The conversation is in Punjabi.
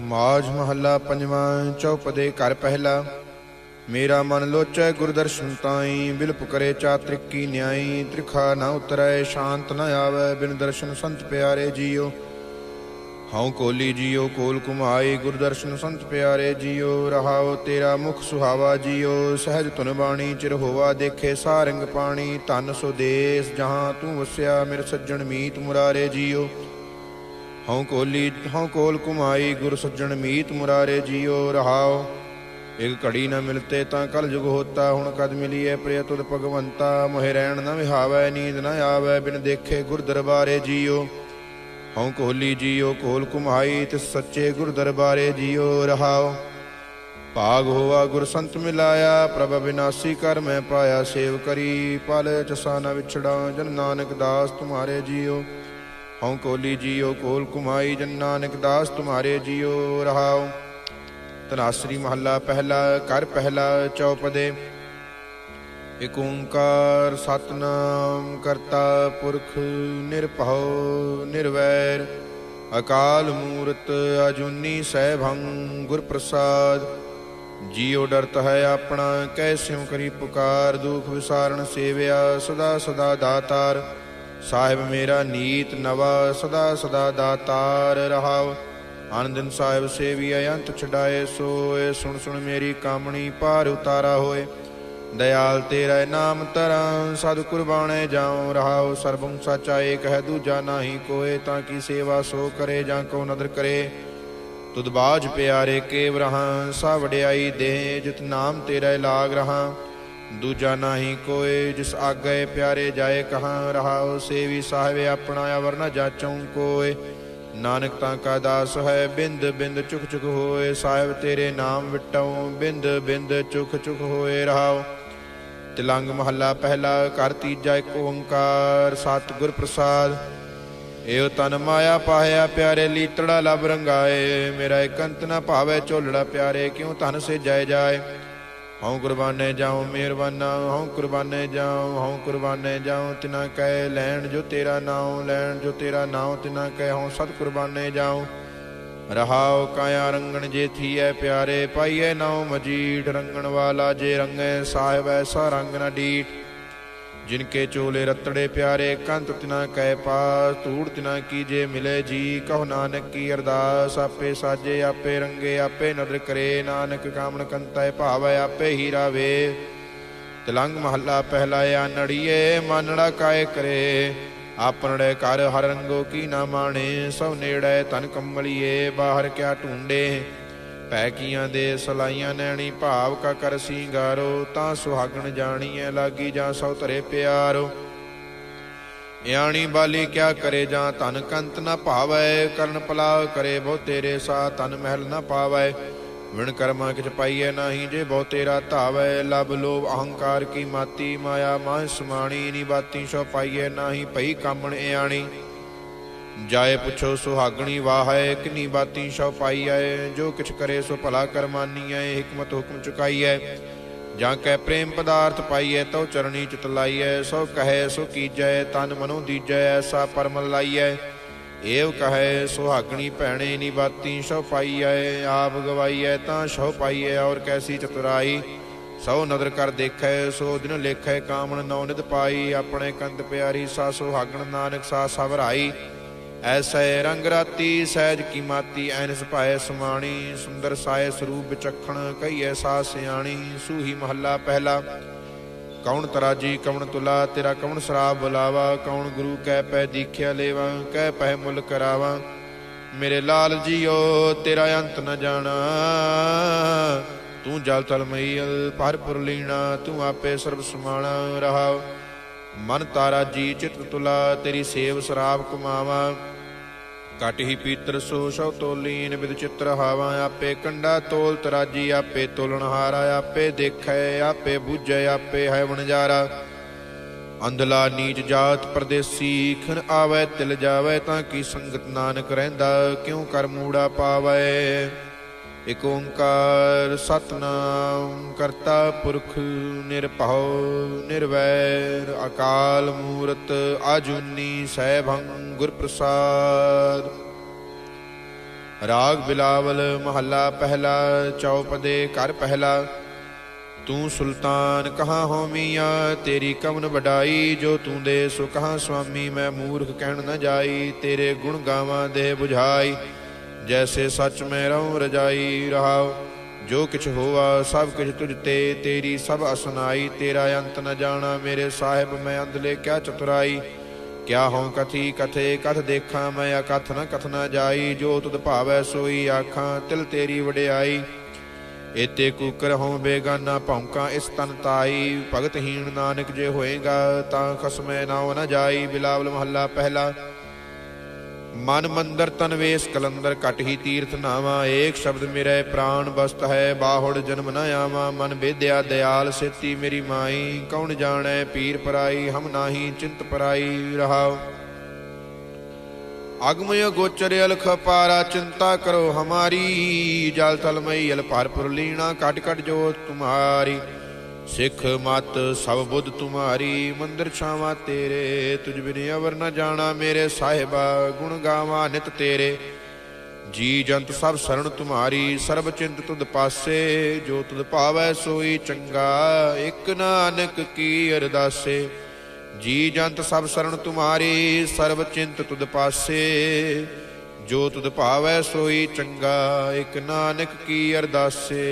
ਮਾਜ ਮਹੱਲਾ ਪੰਜਵਾਂ ਚੌਪਦੇ ਘਰ ਪਹਿਲਾ। ਮੇਰਾ ਮਨ ਲੋਚੈ ਗੁਰਦਰਸ਼ਨ ਤਾਈ ਬਿਲਪ ਕਰੇ ਚਾਤ੍ਰਿਕੀ ਨਿਆਈ, ਤ੍ਰਿਖਾ ਨਾ ਉਤਰੈ, ਸ਼ਾਂਤ ਨਾ ਆਵੈ, ਬਿਨ ਦਰਸ਼ਨ ਸੰਤ ਪਿਆਰੇ ਜੀਓ। ਹਉ ਕੋਲੀ ਜੀਓ, ਕੋਲ ਕੁਮਾਈ, ਗੁਰਦਰਸ਼ਨ ਸੰਤ ਪਿਆਰੇ ਜੀਓ। ਰਹਾਉ ਤੇਰਾ ਮੁਖ ਸੁਹਾਵਾ ਜੀਓ, ਸਹਿਜ ਤੁਨ ਬਾਣੀ, ਚਿਰ ਹੋਵਾ ਦੇਖੇ ਸਾਰੰਗ ਪਾਣੀ। ਧਨ ਸੋ ਦੇਸ ਜਹਾਂ ਤੂੰ ਵਸਿਆ, ਮੇਰੇ ਸੱਜਣ ਮੀਤ ਮੁਰਾਰੇ ਜੀਓ। ਹਉ ਕੋਲੀ, ਹਉ ਕੋਲ ਕੁਮਾਈ, ਗੁਰ ਸੱਜਣ ਮੀਤ ਮੁਰਾਰੇ ਜੀਓ ਰਹਾਓ ਇਕ ਘੜੀ ਨਾ ਮਿਲਤੇ ਤਾਂ ਕਲ ਜੁਗ ਹੋਤਾ, ਹੁਣ ਕਦ ਮਿਲੀਏ ਪ੍ਰਿਯ ਤੁਧ ਭਗਵੰਤਾ? ਮੋਹਿ ਰਹਿਣ ਨਾ ਵਿਹਾਵੈ, ਨੀਂਦ ਨਾ ਆਵੈ, ਬਿਨ ਦੇਖੇ ਗੁਰ ਦਰਬਾਰੇ ਜੀਓ ਹਉ ਕੋਲੀ ਜੀਓ ਕੋਲ ਕੁਮਾਈ, ਤਿਸ ਸੱਚੇ ਗੁਰ ਦਰਬਾਰੇ ਜੀਓ ਰਹਾਉ। ਭਾਗ ਹੋਵਾ ਗੁਰ ਸੰਤ ਮਿਲਾਇਆ, ਪ੍ਰਭ ਵਿਨਾਸੀ ਕਰ ਮੈਂ ਪਾਇਆ ਸੇਵ ਕਰੀ। ਪਲ ਚਸਾ ਨ ਵਿਛੜਾ ਜਨ ਨਾਨਕ ਦਾਸ ਤੁਮਾਰੇ ਜੀਓ ਹਉ ਕੋਲੀ ਜੀਓ, ਕੋਲ ਕੁਮਾਈ ਜਨ ਨਾਨਕ ਦਾਸ ਤੁਮਾਰੇ ਜੀਓ ਰਹਾਉ। ਤਨਾਸਰੀ ਮਹੱਲਾ ਪਹਿਲਾ ਕਰ ਪਹਿਲਾ ਚੌਪਦੇ। ਇਕ ਓੰਕਾਰ ਸਤਨਾਮ ਕਰਤਾ ਪੁਰਖ ਨਿਰਭਉ ਨਿਰਵੈਰ। ਅਕਾਲ ਮੂਰਤ ਅਜੂਨੀ ਸੈਭੰ ਗੁਰ ਪ੍ਰਸਾਦ ਜੀਉ ਡਰਤ ਹੈ ਆਪਣਾ ਕੈਸਿਉ ਕਰੀ ਪੁਕਾਰ। ਦੁਖ ਵਿਸਾਰਣ ਸੇਵਿਆ ਸਦਾ ਸਦਾ ਦਾਤਾਰ। ਸਾਹਿਬ ਮੇਰਾ ਨੀਤ ਨਵਾ ਸਦਾ ਸਦਾ ਦਾਤਾਰ ਰਹਾਓ। ਆਨੰਦਨ ਸਾਹਿਬ ਸੇਵੀ ਅਯੰਤ ਛਡਾਏ ਸੋਏ, ਸੁਣ ਸੁਣ ਮੇਰੀ ਕਾਮਣੀ ਪਾਰ ਉਤਾਰਾ ਹੋਏ। ਦਇਆਲ ਤੇਰਾ ਨਾਮ ਤਰਾਂ ਸਦ ਕੁਰਬਾਨੇ ਜਾਉ ਰਹਾਉ ਸਰਬੰ ਸਾਚਾ ਏਕ ਹੈ, ਦੂਜਾ ਨਾਹੀ ਕੋਏ, ਤਾਂ ਕੀ ਸੇਵਾ ਸੋ ਕਰੇ ਜਾਂ ਕੋ ਨਦਰ ਕਰੇ। ਤੁਧ ਬਾਜ ਪਿਆਰੇ ਕੇਵ ਰਹਾ ਸਾ ਵਡਿਆਈ ਦੇ, ਜਿਤ ਨਾਮ ਤੇਰਾ ਲਾਗ ਰਹਾ। ਦੂਜਾ ਨਾਹੀ ਕੋਏ, ਜਿਸ ਆਗੇ ਪਿਆਰੇ ਜਾਏ ਕਹਾਂ, ਰਹਾਉ ਸੇਵੀ ਸਾਹਿਬ ਆਪਣਾ ਅਵਰ ਨ ਜਾਚਉ ਕੋਏ। ਨਾਨਕ ਤਾਂ ਕਾ ਦਾਸ ਹੈ, ਬਿੰਦ ਬਿੰਦ ਚੁਕ ਚੁਕ ਹੋਏ। ਸਾਹਿਬ ਤੇਰੇ ਨਾਮ ਵਿਟਉ, ਬਿੰਦ ਬਿੰਦ ਚੁਕ ਚੁਕ ਹੋਏ, ਰਹਾਉ। ਤਿਲੰਗ ਮਹੱਲਾ ਪਹਿਲਾ ਕਰ ਤੀਜਾ ਇੱਕ ਓੰਕਾਰ ਸਤਿਗੁਰ ਪ੍ਰਸਾਦ। ਏਉ ਤਨ ਮਾਇਆ ਪਾਇਆ ਪਿਆਰੇ, ਲੀਤੜਾ ਲਬ ਰੰਗਾਏ। ਮੇਰਾ ਇਕੰਤ ਨ ਭਾਵੇ, ਝੋਲੜਾ ਪਿਆਰੇ, ਕਿਉ ਧਨ ਸੇ ਜਾਏ ਜਾਏ। ਹਉ ਕੁਰਬਾਨੇ ਜਾਉ, ਮਿਹਰਬਾਨਾ, ਹਉ ਕੁਰਬਾਨੇ ਜਾਉ, ਹਉ ਕੁਰਬਾਨੇ ਜਾਉ, ਤਿਨਾ ਕਹਿ, ਲੈਣ ਜੋ ਤੇਰਾ ਨਾਉ, ਲੈਣ ਜੋ ਤੇਰਾ ਨਾਉ, ਤਿਨਾ ਕਹਿ, ਹਉ ਸਤ ਕੁਰਬਾਨੇ ਜਾਉ। ਰਹਾਉ ਕਾਇਆ ਰੰਗਣ ਜੇ ਥੀਐ ਪਿਆਰੇ, ਪਾਈਐ ਨਾਉ ਮਜੀਠ, ਰੰਗਣ ਵਾਲਾ ਜੇ ਰੰਗੈ ਸਾਹਿਬ ਐਸਾ ਰੰਗ ਨਾ ਡੀਠ। ਜਿਨ ਕੇ ਚੋਲੇ ਰਤੜੇ ਪਿਆਰੇ ਕੰਤ ਤਿਨਾ ਕਹਿ ਪਾਸ, ਧੂੜ ਤਿਨਾ ਕੀ ਜੇ ਮਿਲੇ ਜੀ, ਕਹੋ ਨਾਨਕ ਕੀ ਅਰਦਾਸ, ਆਪੇ ਸਾਜੇ, ਆਪੇ ਰੰਗੇ, ਆਪੇ ਨਦਰ ਕਰੇ, ਨਾਨਕ ਕਾਮਣ ਕੰਤੈ ਭਾਵੈ, ਆਪੇ ਹੀ ਰਾਵੇ ਤਿਲੰਗ ਮਹੱਲਾ ਪਹਿਲਾ ਆਨੜੀਏ ਮਾਨੜਾ ਕਾਇ ਕਰੇ। ਆਪਣੜੇ ਘਰ ਹਰ ਰੰਗੋ ਕੀ ਨਾ ਮਾਣੇ, ਸਭ ਨੇੜੇ ਤਨ ਕੰਮਲੀਏ ਬਾਹਰ ਕਿਆ ਢੂੰਡੇ। ਪੈ ਕੀਆਂ ਦੇ ਸਲਾਈਆਂ ਨੈਣੀ ਭਾਵ ਕਾ ਕਰ ਸਿੰਗਾਰੋ, ਤਾਂ ਸੁਹਾਗਣ ਜਾਣੀਐ ਲਾਗੀ ਜਾਂ ਸੋ ਧਰੇ ਪਿਆਰੋ। ਇਆਣੀ ਬਾਲੀ ਕਿਆ ਕਰੇ ਜਾਂ ਧਨ ਕੰਤ ਨਾ ਭਾਵੈ, ਕਰਨ ਪਲਾਵ ਕਰੇ ਬਹੁ ਤੇਰੇ ਸਾ ਧਨ ਮਹਿਲ ਨਾ ਪਾਵੈ। ਵਿਣ ਕਰਮਾ ਕਿਛ ਪਾਈਐ ਨਾਹੀ ਜੇ ਬਹੁ ਤੇਰਾ ਧਾਵੈ, ਲਬ ਲੋਭ ਅਹੰਕਾਰ ਕੀ ਮਾਤੀ ਮਾਇਆ ਮਾਹ ਸਮਾਣੀ, ਨੀ ਬਾਤੀ ਸੋ ਪਾਈਐ ਨਾਹੀ ਭਈ ਕਾਮਣ ਇਆਣੀ। ਜਾਏ ਪੁੱਛੋ ਸੁਹਾਗਣੀ ਵਾਹੈ ਕਿਨੀ ਬਾਤੀ ਸੋ ਪਾਈਐ ਜੋ ਕਿਛ ਕਰੇ ਸੋ ਭਲਾ ਕਰਮਾਨੀਐ ਹਕਮਤ ਹੁਕਮ ਚੁਕਾਈ ਚੁਕਾਈਐ ਜਾਂ ਕੈ ਪ੍ਰੇਮ ਪਦਾਰਥ ਪਾਈਐ ਤਉ ਚਰਣੀ ਚਿਤ ਲਾਈਐ ਸੋ ਕਹੈ, ਸੋ ਕੀਜੈ, ਤਨ ਮਨੋ ਦੀਜੈ, ਐਸਾ ਪਰਮ ਲਾਈਐ ਏਵ ਕਹੈ, ਸੁਹਾਗਣੀ ਭੈਣੇ, ਨੀ ਬਾਤੀ ਸੋ ਪਾਈਐ ਆਪ ਗਵਾਈਐ ਤਾਂ ਸੋ ਪਾਈਐ ਔਰ ਕੈਸੀ ਚਤੁਰਾਈ। ਸੋ ਨਦਰ ਕਰ ਦੇਖੈ, ਸੋ ਦਿਨ ਲੇਖੈ, ਕਾਮਣ ਨੌ ਨਿਦ ਪਾਈ, ਆਪਣੇ ਕੰਦ ਪਿਆਰੀ, ਸਾ ਸੁਹਾਗਣ ਨਾਨਕ, ਸਾ ਸਵਰਾਈ ਐਸੈ ਰੰਗ ਰਾਤੀ ਸਹਿਜ ਕੀ ਮਾਤੀ, ਐਨਸ ਭਾਏ ਸਮਾਣੀ, ਸੁੰਦਰ ਸਾਏ ਸਰੂਪ ਵਿਚਖਣ ਕਈ ਐਸਾ ਸਿਆਣੀ, ਸੂਹੀ ਮਹੱਲਾ ਪਹਿਲਾ। ਕੌਣ ਤਰਾਜੀ, ਕੌਣ ਤੁਲਾ, ਤੇਰਾ ਕੌਣ ਸਰਾਬ ਬੁਲਾਵਾ, ਕੌਣ ਗੁਰੂ ਕਹਿ ਪੈ ਦੀਖਿਆ ਲੇਵਾ, ਕਹਿ ਪੈ ਮੁੱਲ ਕਰਾਵਾ। ਮੇਰੇ ਲਾਲ ਜੀਓ, ਤੇਰਾ ਅੰਤ ਨ ਜਾਣਾ। ਤੂੰ ਜਲ ਤਲ ਮਈਲ, ਭਰਪੁਰ ਲੀਣਾ, ਤੂੰ ਆਪੇ ਸਰਬ ਸਮਾਣਾ ਰਹਾਓ ਮਨ ਤਾਰਾ ਜੀ ਚਿਤ ਤੁਲਾ, ਤੇਰੀ ਸੇਵ ਸਰਾਬ ਕਮਾਵਾ। ਕਟ ਹੀ ਪੀਤਰ ਸੋ ਸੋ ਤੋਲੀਨ ਬਿਦ ਚਿਤਰ ਹਾਵਾ ਆਪੇ ਕੰਡਾ ਤੋਲ ਤਰਾਜੀ ਆਪੇ ਤੋਲਣ ਹਾਰਾ, ਆਪੇ ਦੇਖੈ, ਆਪੇ ਬੁੱਝੈ, ਆਪੇ ਹੈ ਵਣਜਾਰਾ ਅੰਧਲਾ ਨੀਚ ਜਾਤ ਪਰਦੇਸੀ, ਖਨ ਆਵੈ ਤਿਲ ਜਾਵੈ, ਤਾਂ ਕੀ ਸੰਗਤ ਨਾਨਕ ਰਹਿੰਦਾ, ਕਿਉ ਕਰ ਮੂੜਾ ਪਾਵੈ? ਇਕ ਓੰਕਾਰ ਸਤਨਾਮ, ਕਰਤਾ ਪੁਰਖ ਨਿਰਭਉ, ਨਿਰਵੈਰ, ਅਕਾਲ ਮੂਰਤ ਆਜੂਨੀ ਸੈਭੰ ਗੁਰ ਪ੍ਰਸਾਦ ਰਾਗ ਬਿਲਾਵਲ ਮਹੱਲਾ ਪਹਿਲਾ, ਚੌਪਦੇ ਘਰ ਪਹਿਲਾ। ਤੂੰ ਸੁਲਤਾਨ ਕਹਾਂ ਹੋਮੀਆਂ ਤੇਰੀ ਕਵਨ ਵਡਾਈ, ਜੋ ਤੂੰ ਦੇ ਸੋ ਕਹਾਂ ਸੁਆਮੀ, ਮੈਂ ਮੂਰਖ ਕਹਿਣ ਨਾ ਜਾਈ, ਤੇਰੇ ਗੁਣ ਗਾਵਾਂ ਦੇ 부ਝਾਈ ਜੈਸੇ ਸੱਚ ਮੈਂ ਰਹੂੰ ਰਜਾਈ ਰਹਾਉ, ਜੋ ਕਿਛ ਹੋਵਾ ਸਭ ਕਿਛ ਤੁਝ ਤੇ, ਤੇਰੀ ਸਭ ਅਸਨਾਈ, ਤੇਰਾ ਅੰਤ ਨ ਜਾਣਾ ਮੇਰੇ ਸਾਹਿਬ ਮੈਂ ਅੰਦਲੇ ਕਿਆ ਚਤੁਰਾਈ। ਕਿਆ ਹਉ ਕਥੀ ਕਥੇ, ਕਥ ਦੇਖਾਂ ਮੈਂ ਅਕਥ ਨ ਕਥਨਾ ਜਾਈ, ਜੋ ਤੁਧ ਭਾਵੈ ਸੋਈ ਆਖਾਂ, ਤਿਲ ਤੇਰੀ ਵਡਿਆਈ। ਏਤੇ ਕੂਕਰ ਹਉ ਬੇਗਾਨਾ ਭੌਂਕਾ ਇਸ ਤਨ ਤਾਈ, ਭਗਤਹੀਣ ਨਾਨਕ ਜੇ ਹੋਏਗਾ ਤਾਂ ਖਸਮੈ ਨਾਉ ਨ ਜਾਈ, ਬਿਲਾਵਲ ਮਹੱਲਾ ਪਹਿਲਾ। ਮਨ ਮੰਦਰ ਤਨ ਵੇਸ ਕਲੰਦਰ ਕਟ ਹੀ ਤੀਰਥ ਨਾਵਾ, ਏਕ ਸ਼ਬਦ ਮੇਰੇ ਪ੍ਰਾਣ ਬਸਤ ਹੈ, ਬਾਹੁੜ ਜਨਮ ਨ ਆਵਾ, ਮਨ ਬੇਦਿਆ ਦਿਆਲ ਸੇਤੀ ਮੇਰੀ ਮਾਈ, ਕੌਣ ਜਾਣੈ ਪੀਰ ਪਰਾਈ, ਹਮ ਨਾਹੀ ਚਿੰਤ ਪਰਾਈ ਰਹਾਉ। ਅਗਮਯ ਗੋਚਰ ਅਲਖ ਪਾਰਾ, ਚਿੰਤਾ ਕਰੋ ਹਮਾਰੀ, ਜਲ ਤਲ ਮਈ ਅਲ ਭਰਪੁਰ ਲੀਣਾ ਕਟ ਕਟ ਜੋ ਤੁਮਾਰੀ। ਸਿੱਖ ਮਤ ਸਭ ਬੁੱਧ ਤੁਮਾਰੀ, ਮੰਦਰ ਛਾਵਾਂ ਤੇਰੇ। ਤੁਝ ਬਿਨ ਅਵਰ ਨ ਜਾਣਾ ਮੇਰੇ ਸਾਹਿਬਾ, ਗੁਣ ਗਾਵਾਂ ਨਿਤ ਤੇਰੇ। ਜੀ ਜੰਤ ਸਭ ਸਰਣ ਤੁਮਾਰੀ, ਸਰਬ ਚਿੰਤ ਤੁਧ ਪਾਸੇ। ਜੋ ਤੁਧ ਭਾਵੈ ਸੋਈ ਚੰਗਾ, ਇਕ ਨਾਨਕ ਕੀ ਅਰਦਾਸੇ। ਜੀ ਜੰਤ ਸਭ ਸਰਣ ਤੁਮਾਰੀ, ਸਰਬ ਚਿੰਤ ਤੁਧ ਪਾਸੇ। ਜੋ ਤੁਧ ਭਾਵੈ ਸੋਈ ਚੰਗਾ, ਇਕ ਨਾਨਕ ਕੀ ਅਰਦਾਸੇ।